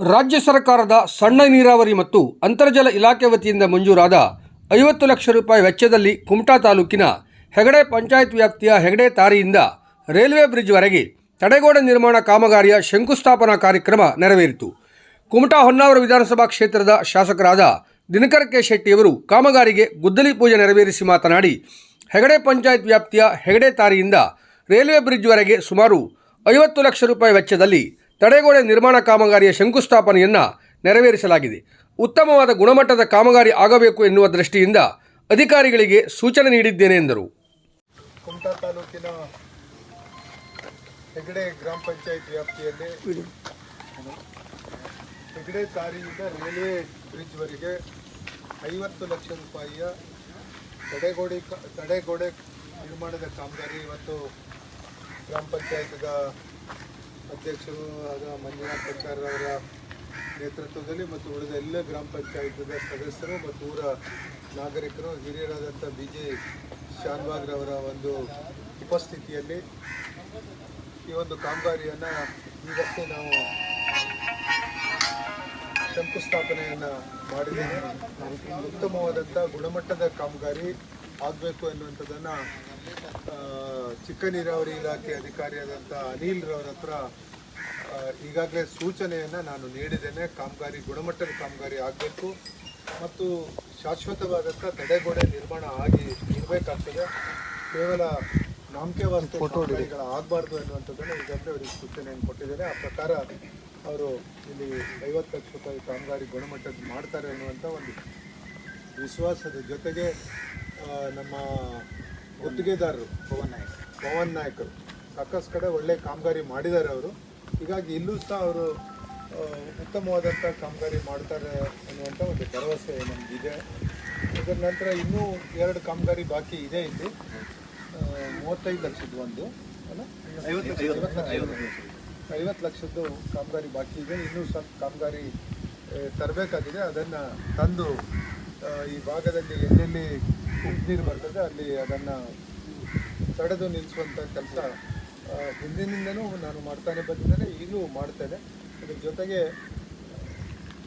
ರಾಜ್ಯ ಸರ್ಕಾರದ ಸಣ್ಣ ನೀರಾವರಿ ಮತ್ತು ಅಂತರ್ಜಲ ಇಲಾಖೆ ವತಿಯಿಂದ ಮಂಜೂರಾದ ಐವತ್ತು ಲಕ್ಷ ರೂಪಾಯಿ ವೆಚ್ಚದಲ್ಲಿ ಕುಮಟಾ ತಾಲೂಕಿನ ಹೆಗಡೆ ಪಂಚಾಯತ್ ವ್ಯಾಪ್ತಿಯ ಹೆಗಡೆ ತಾರಿಯಿಂದ ರೈಲ್ವೆ ಬ್ರಿಡ್ಜ್ವರೆಗೆ ತಡೆಗೋಡೆ ನಿರ್ಮಾಣ ಕಾಮಗಾರಿಯ ಶಂಕುಸ್ಥಾಪನಾ ಕಾರ್ಯಕ್ರಮ ನೆರವೇರಿತು. ಕುಮಟಾ ಹೊನ್ನಾವರ ವಿಧಾನಸಭಾ ಕ್ಷೇತ್ರದ ಶಾಸಕರಾದ ದಿನಕರ್ ಕೆ ಶೆಟ್ಟಿಯವರು ಕಾಮಗಾರಿಗೆ ಗುದ್ದಲಿ ಪೂಜೆ ನೆರವೇರಿಸಿ ಮಾತನಾಡಿ, ಹೆಗಡೆ ಪಂಚಾಯತ್ ವ್ಯಾಪ್ತಿಯ ಹೆಗಡೆ ತಾರಿಯಿಂದ ರೈಲ್ವೆ ಬ್ರಿಡ್ಜ್ವರೆಗೆ ಸುಮಾರು ಐವತ್ತು ಲಕ್ಷ ರೂಪಾಯಿ ವೆಚ್ಚದಲ್ಲಿ ತಡೆಗೋಡೆ ನಿರ್ಮಾಣ ಕಾಮಗಾರಿಯ ಶಂಕುಸ್ಥಾಪನೆಯನ್ನು ನೆರವೇರಿಸಲಾಗಿದೆ. ಉತ್ತಮವಾದ ಗುಣಮಟ್ಟದ ಕಾಮಗಾರಿ ಆಗಬೇಕು ಎನ್ನುವ ದೃಷ್ಟಿಯಿಂದ ಅಧಿಕಾರಿಗಳಿಗೆ ಸೂಚನೆ ನೀಡಿದ್ದೇನೆ ಎಂದರು. ಕುಮಟಾ ತಾಲೂಕಿನ ಹೆಗಡೆ ಗ್ರಾಮ ಪಂಚಾಯತ್ ವ್ಯಾಪ್ತಿಯಲ್ಲಿ ಹೆಗಡೆ ತಾರಿಯಿಂದ ರೈಲ್ವೆ ಬ್ರಿಡ್ಜ್ವರೆಗೆ ಐವತ್ತು ಲಕ್ಷ ರೂಪಾಯಿಯ ತಡೆಗೋಡೆ ತಡೆಗೋಡೆ ನಿರ್ಮಾಣದ ಕಾಮಗಾರಿ ಇವತ್ತು ಗ್ರಾಮ ಪಂಚಾಯತ್ದ ಅಧ್ಯಕ್ಷರು ಆದ ಮಂಜುನಾಥ್ ಸರ್ಕಾರ್ ಅವರ ನೇತೃತ್ವದಲ್ಲಿ ಮತ್ತು ಉಳಿದ ಎಲ್ಲ ಗ್ರಾಮ ಪಂಚಾಯತ್ದ ಸದಸ್ಯರು ಮತ್ತು ಊರ ನಾಗರಿಕರು, ಹಿರಿಯರಾದಂಥ ಬಿ ಜೆ ಶಾನ್ಭಾಗ್ರವರ ಒಂದು ಉಪಸ್ಥಿತಿಯಲ್ಲಿ ಈ ಒಂದು ಕಾಮಗಾರಿಯನ್ನು ಈಗಷ್ಟೇ ನಾವು ಶಂಕುಸ್ಥಾಪನೆಯನ್ನು ಮಾಡಿದ್ದೇವೆ. ಉತ್ತಮವಾದಂಥ ಗುಣಮಟ್ಟದ ಕಾಮಗಾರಿ ಆಗಬೇಕು ಎನ್ನುವಂಥದ್ದನ್ನು ಚಿಕ್ಕ ನೀರಾವರಿ ಇಲಾಖೆ ಅಧಿಕಾರಿಯಾದಂಥ ಅನಿಲ್ ರವರ ಹತ್ರ ಈಗಾಗಲೇ ಸೂಚನೆಯನ್ನು ನಾನು ನೀಡಿದ್ದೇನೆ. ಕಾಮಗಾರಿ ಗುಣಮಟ್ಟದ ಕಾಮಗಾರಿ ಆಗಬೇಕು. ಮತ್ತು ಶಾಶ್ವತವಾದಂಥ ತಡೆಗೋಡೆ ನಿರ್ಮಾಣ ಆಗಿ ಇರಬೇಕಾಗ್ತದೆ. ಕೇವಲ ನಾಮಕೆ ವಾಸ್ತು ಕಾಮಗಾರಿಗಳು ಆಗಬಾರ್ದು ಅನ್ನುವಂಥದ್ದನ್ನು ಈಗಾಗಲೇ ಅವರಿಗೆ ಸೂಚನೆಯನ್ನು ಕೊಟ್ಟಿದ್ದಾರೆ ಆ ಪ್ರಕಾರ ಅವರು ಇಲ್ಲಿ ಐವತ್ತು ಲಕ್ಷ ರೂಪಾಯಿ ಕಾಮಗಾರಿ ಗುಣಮಟ್ಟದ ಮಾಡ್ತಾರೆ ಅನ್ನುವಂಥ ಒಂದು ವಿಶ್ವಾಸದ ಜೊತೆಗೆ ನಮ್ಮ ಗುತ್ತಿಗೆದಾರರು ಪವನ್ ನಾಯಕ್. ಪವನ್ ನಾಯಕರು. ಸಾಕಷ್ಟು ಕಡೆ ಒಳ್ಳೆ ಕಾಮಗಾರಿ ಮಾಡಿದ್ದಾರೆ ಅವರು. ಹೀಗಾಗಿ ಇಲ್ಲೂ ಸಹ ಅವರು ಉತ್ತಮವಾದಂಥ ಕಾಮಗಾರಿ ಮಾಡ್ತಾರೆ ಅನ್ನುವಂಥ ಒಂದು ಭರವಸೆ ನಮಗಿದೆ ಇದರ ನಂತರ ಇನ್ನೂ ಎರಡು ಕಾಮಗಾರಿ ಬಾಕಿ ಇದೆ ಇಲ್ಲಿ. ಮೂವತ್ತೈದು ಲಕ್ಷದ ಒಂದು ಅಲ್ಲ? ಐವತ್ತು ಲಕ್ಷ ಐವತ್ತು ಲಕ್ಷದ್ದು. ಕಾಮಗಾರಿ ಬಾಕಿ ಇದೆ. ಇನ್ನೂ ಸ್ವಲ್ಪ ಕಾಮಗಾರಿ ತರಬೇಕಾಗಿದೆ. ಅದನ್ನು ತಂದು ಈ ಭಾಗದಲ್ಲಿ ಎಲ್ಲೆಲ್ಲಿ ನೀರು ಬರ್ತದೆ ಅಲ್ಲಿ ಅದನ್ನು ತಡೆದು ನಿಲ್ಲಿಸುವಂಥ ಕೆಲಸ ಹಿಂದಿನಿಂದನೂ ನಾನು ಮಾಡ್ತಾನೆ ಬಂದಿದ್ದೇನೆ, ಈಗಲೂ ಮಾಡ್ತೇನೆ. ಅದ್ರ ಜೊತೆಗೆ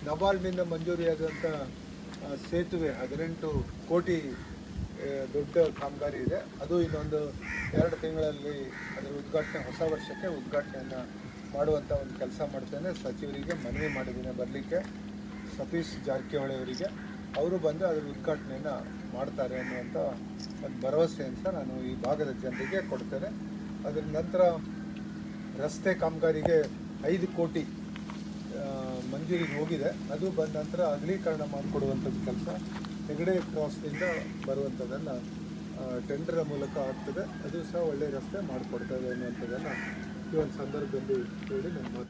ನಬಾರ್ಡ್ನಿಂದ ಮಂಜೂರಿಯಾದಂಥ ಸೇತುವೆ ಹದಿನೆಂಟು ಕೋಟಿ ದೊಡ್ಡ ಕಾಮಗಾರಿ ಇದೆ. ಅದು ಇನ್ನೊಂದು ಎರಡು ತಿಂಗಳಲ್ಲಿ ಅದರ ಉದ್ಘಾಟನೆ, ಹೊಸ ವರ್ಷಕ್ಕೆ ಉದ್ಘಾಟನೆಯನ್ನು ಮಾಡುವಂಥ ಒಂದು ಕೆಲಸ ಮಾಡ್ತೇನೆ. ಸಚಿವರಿಗೆ ಮನವಿ ಮಾಡಿದ್ದೀನಿ ಬರಲಿಕ್ಕೆ. ಸತೀಶ್ ಜಾರಕಿಹೊಳಿ ಅವರಿಗೆ. ಅವರು ಬಂದು ಅದರ ಉದ್ಘಾಟನೆಯನ್ನು ಮಾಡ್ತಾರೆ ಅನ್ನುವಂಥ ಒಂದು ಭರವಸೆಯನ್ನು ಸಹ ನಾನು ಈ ಭಾಗದ ಜನರಿಗೆ ಕೊಡ್ತೇನೆ. ಅದರ ನಂತರ ರಸ್ತೆ ಕಾಮಗಾರಿಗೆ ಐದು ಕೋಟಿ ಮಂಜೂರಿಗೆ ಹೋಗಿದೆ. ಅದು ಬಂದ ನಂತರ ಅಗಲೀಕರಣ ಮಾಡಿಕೊಡುವಂಥದ್ದು ಕೆಲಸ ಹೆಗಡೆ ಕ್ರಾಸ್ನಿಂದ ಬರುವಂಥದ್ದನ್ನು ಟೆಂಡರ್ ಮೂಲಕ ಆಗ್ತದೆ. ಅದು ಸಹ ಒಳ್ಳೆಯ ರಸ್ತೆ ಮಾಡಿಕೊಡ್ತದೆ ಅನ್ನುವಂಥದ್ದನ್ನು ಈ ಒಂದು ಸಂದರ್ಭದಲ್ಲಿ ಹೇಳಿ ನಾನು